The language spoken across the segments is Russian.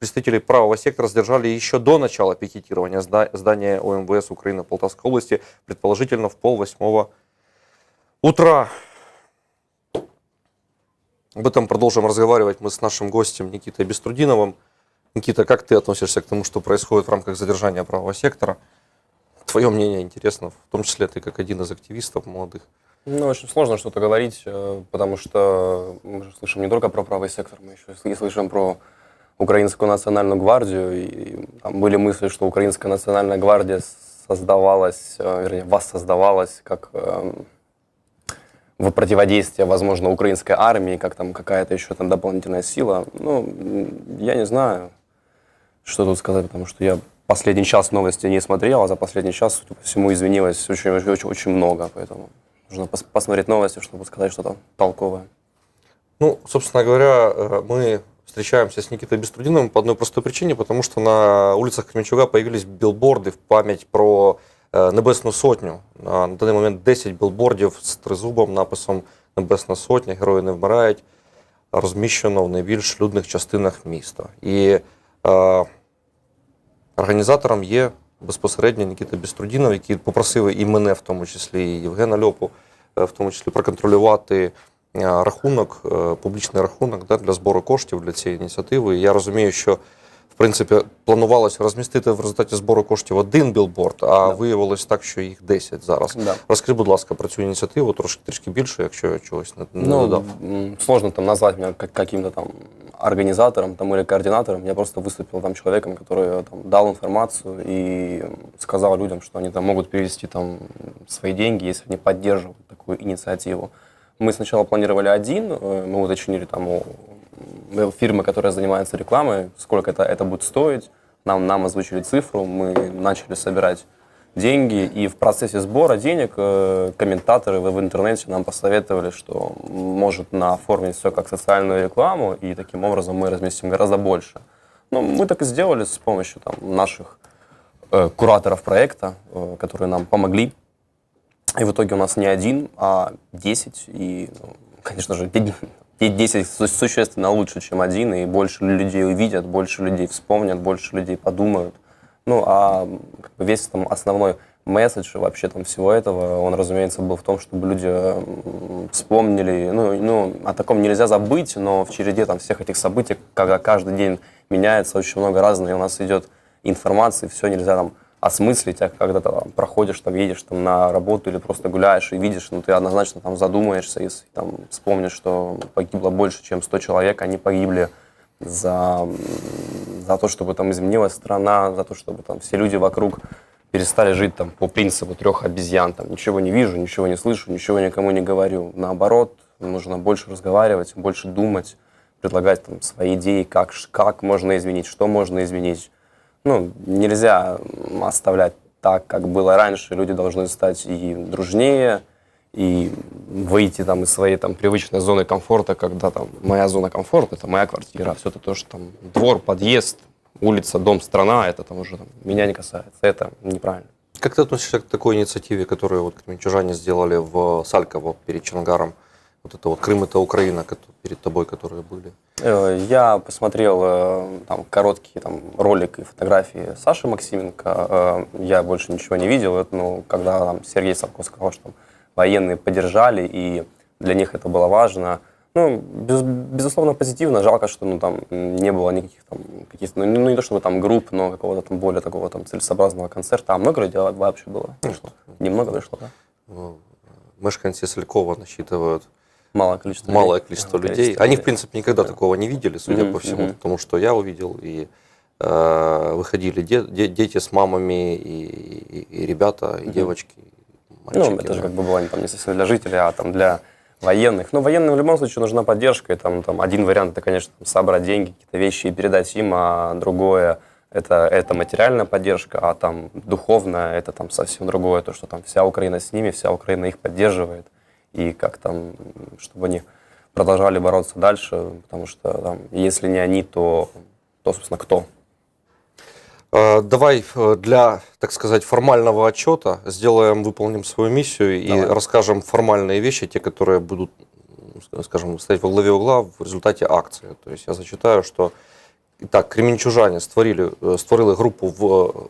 представителей правого сектора задержали еще до начала пикетирования зда- здания ОМВС Украины в Полтавской области, предположительно в полвосьмого утра. Об этом продолжим разговаривать мы с нашим гостем Никитой Беструдиновым. Никита, как ты относишься к тому, что происходит в рамках задержания правого сектора? Твое мнение интересно, в том числе ты как один из активистов молодых. Ну, очень сложно что-то говорить, э, потому что мы же слышим не только про правый сектор, мы еще и слышим про Украинскую национальную гвардию. И там были мысли, что Украинская национальная гвардия создавалась, э, вернее, воссоздавалась как э, в противодействие, возможно, украинской армии, как там какая-то еще там дополнительная сила. Ну, я не знаю, что тут сказать, потому что я последний час новости не смотрел, а за последний час, судя всему, извинилось очень, очень, очень, очень много, поэтому нужно пос- посмотреть новости, чтобы сказать что-то толковое. Ну, собственно говоря, э, мы встречаемся с Никитой Беструдиновым по одной простой причине, потому что на улицах Кременчуга появились билборди в пам'ять про е, Небесну Сотню. На даний момент 10 білбордів з тризубом, написом Небесна Сотня, герої не вмирають, розміщено в найбільш людних частинах міста. І е, організатором є безпосередньо Нікіта Біструдінов, який попросив і мене, в тому числі, і Євгена Льопу, е, в тому числі проконтролювати рахунок, е, публічний рахунок да, для збору коштів для цієї ініціативи. І я розумію, що в принципі планувалося розмістити в результаті збору коштів один білборд, а Да. виявилось так, що їх 10 зараз. Да. Розкажи, будь ласка, про цю ініціативу трошки трішки більше, якщо я чогось не, не Ну, додав. м, сложно там назвать меня как каким-то там организатором там, или координатором. Я просто выступил там человеком, который там, дал информацию и сказал людям, что они там могут перевести там свои деньги, если они поддерживают такую инициативу. Мы сначала планировали один, э, мы уточнили там у м, фирмы, которая занимается рекламой, сколько это, это будет стоить. Нам, нам озвучили цифру, мы начали собирать деньги, и в процессе сбора денег э, комментаторы в, интернете нам посоветовали, что можно оформить все как социальную рекламу, и таким образом мы разместим гораздо больше. Ну, мы так и сделали с помощью там, наших э, кураторов проекта, э, которые нам помогли. И в итоге у нас не один, а 10. И, ну, конечно же, пи- пи- 10 су- существенно лучше, чем один, и больше людей увидят, больше людей вспомнят, больше людей подумают. Ну, а весь там основной месседж вообще там всего этого, он, разумеется, был в том, чтобы люди вспомнили, ну, ну, о таком нельзя забыть, но в череде там всех этих событий, когда каждый день меняется очень много разного, и у нас идет информации, все нельзя там осмыслить, а когда ты проходишь, там, едешь там, на работу или просто гуляешь и видишь, ну, ты однозначно там задумаешься, если там вспомнишь, что погибло больше, чем 100 человек, они погибли за, за то, чтобы там изменилась страна, за то, чтобы там все люди вокруг перестали жить там по принципу трех обезьян. Там, ничего не вижу, ничего не слышу, ничего никому не говорю. Наоборот, нужно больше разговаривать, больше думать, предлагать там свои идеи, как, как можно изменить, что можно изменить. Ну, нельзя оставлять так, как было раньше. Люди должны стать и дружнее, и выйти там из своей там привычной зоны комфорта, когда там моя зона комфорта, это моя квартира, все это то, что там двор, подъезд, улица, дом, страна, это там уже там, меня не касается. Это неправильно. Как ты относишься к такой инициативе, которую вот кременчужане сделали в Сальково перед Чангаром? Вот это вот Крым это Украина, перед тобой, которые были. Э, Я посмотрел э, там короткие там ролик и фотографии Саши Максименко. Э, Я больше ничего не видел. Это, ну, когда там, Сергей Савко сказал, что там военные поддержали, и для них это было важно. Ну, без- безусловно, позитивно. Жалко, что ну, там не было никаких там каких-то, ну, не- ну, не то чтобы там групп, но какого-то там более такого там целесообразного концерта. А много людей вообще было? Вышло? Немного вышло, да? Ну, Мешканцы Салькова насчитывают Малое количество малое людей. количество людей. количество Они, в людей. принципе, никогда такого не видели, судя Мгм, по всему, мгм. потому что я увидел, и э, выходили де- де- дети с мамами, и, и- и ребята, и Мгм. девочки, Ну, мальчики. это же да. как бы было не, там, не совсем для жителей, а там для военных. Но военным в любом случае нужна поддержка. И там, там один вариант это, конечно, собрать деньги, какие-то вещи и передать им, а другое это, это материальная поддержка, а там духовная это там совсем другое, то, что там вся Украина с ними, вся Украина их поддерживает. И как там, чтобы они продолжали бороться дальше, потому что там, если не они, то, то собственно, кто? Э, Давай э, для, так сказать, формального отчета сделаем, выполним свою миссию и Давай. расскажем формальные вещи, те, которые будут, скажем, стоять во главе угла в результате акции. То есть я зачитаю, что так, кремінчужані створили, е, створили групу в,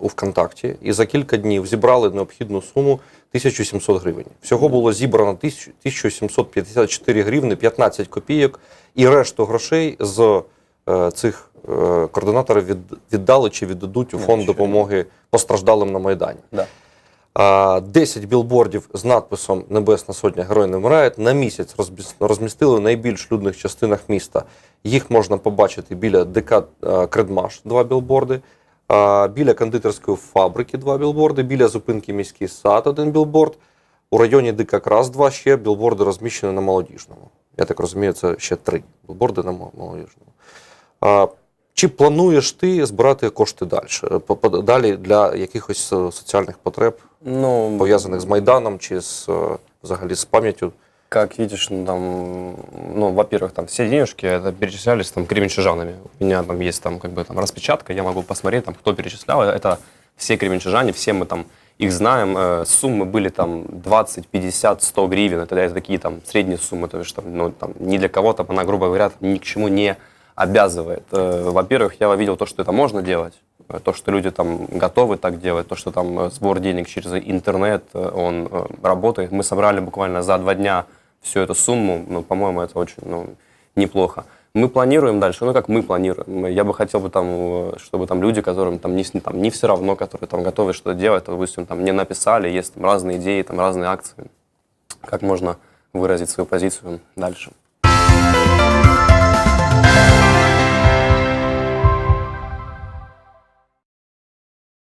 у ВКонтакті і за кілька днів зібрали необхідну суму 1700 гривень. Всього було зібрано 1754 гривни 15 копійок, і решту грошей з е, цих е, координаторів від, віддали чи віддадуть у фонд допомоги постраждалим на Майдані. Да. А, 10 білбордів з надписом Небесна Сотня Герой не вмирають на місяць розміс- розмістили в найбільш людних частинах міста. Їх можна побачити біля ДК Кредмаш, два білборди, біля кондитерської фабрики два білборди, біля зупинки міський сад один білборд. У районі ДК Крас два ще білборди розміщені на молодіжному. Я так розумію, це ще три білборди на молодіжному. А, чи плануєш ти збирати кошти далі? По- по- Далі для якихось е, соціальних потреб? Ну, пов'язаних з Майданом чи з е, взагалі з пам'яттю. Как видишь, ну, там, ну, во-первых, там все денежки это перечислялись там кременчужанами. У меня там есть там как бы там распечатка, я могу посмотреть, там, кто перечислял. Это все кременчужане, все мы там их знаем. Э, Суммы были там 20, 50, 100 гривен. Это, это такие там средние суммы. То есть там, ну, там, ни для кого там она, грубо говоря, там, ни к чему не обязывает. Э, Во-первых, я видел то, что это можно делать. То, что люди там готовы так делать, то, что там э, сбор денег через интернет, э, он работает. Мы собрали буквально за два дня всю эту сумму, ну, по-моему, это очень ну, неплохо. Мы планируем дальше, ну как мы планируем. Я бы хотел бы там, чтобы там люди, которым там не, там, не все равно, которые там готовы что-то делать, допустим, там мне написали, есть там разные идеи, там разные акции, как можно выразить свою позицию дальше.